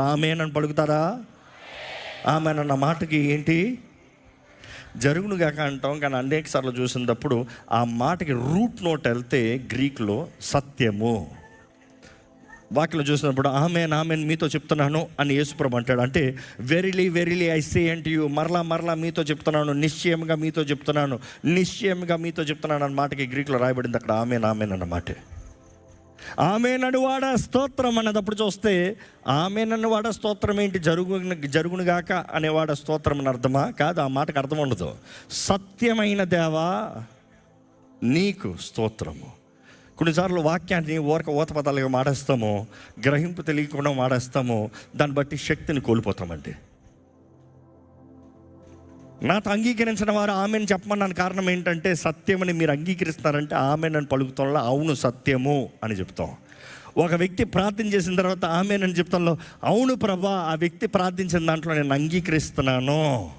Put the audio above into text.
ఆమెనని పలుకుతారా? ఆమెనన్న మాటకి ఏంటి? జరుగును గాక అంటాం కానీ అనేక సార్లు చూసినప్పుడు ఆ మాటకి రూట్ నోట్ వెళ్తే గ్రీక్లో సత్యము. వాక్యలో చూసినప్పుడు ఆమె ఆమె మీతో చెప్తున్నాను అని యేసుప్రభు అంటాడు. అంటే verily verily I say and you మరలా మరలా మీతో చెప్తున్నాను నిశ్చయంగా మీతో చెప్తున్నాను నిశ్చయంగా మీతో చెప్తున్నాను అన్న మాటకి గ్రీక్లో రాయబడింది అక్కడ ఆమె ఆమెన్ అన్నమాట ఆమె నడువాడ స్తోత్రం అన్నదప్పుడు చూస్తే ఆమె నన్నువాడ స్తోత్రం ఏంటి? జరుగు జరుగునుగాక అనేవాడ స్తోత్రం అని అర్థమా? కాదు ఆ మాటకు అర్థం ఉండదు. సత్యమైన దేవా నీకు స్తోత్రము. కొన్నిసార్లు వాక్యాన్ని ఓరక ఊతపదాలుగా మాడేస్తాము గ్రహింపు తెలియకుండా మాడేస్తాము దాన్ని బట్టి శక్తిని కోల్పోతామండి. నాతో అంగీకరించిన వారు ఆమెను చెప్పమన్నాను కారణం ఏంటంటే సత్యమని మీరు అంగీకరిస్తారంటే ఆమె నన్ను పలుకుతంలో అవును సత్యము అని చెప్తాం. ఒక వ్యక్తి ప్రార్థన చేసిన తర్వాత ఆమె నన్ను చెప్తాంలో అవును ప్రభా ఆ వ్యక్తి ప్రార్థించిన దాంట్లో నేను అంగీకరిస్తున్నాను.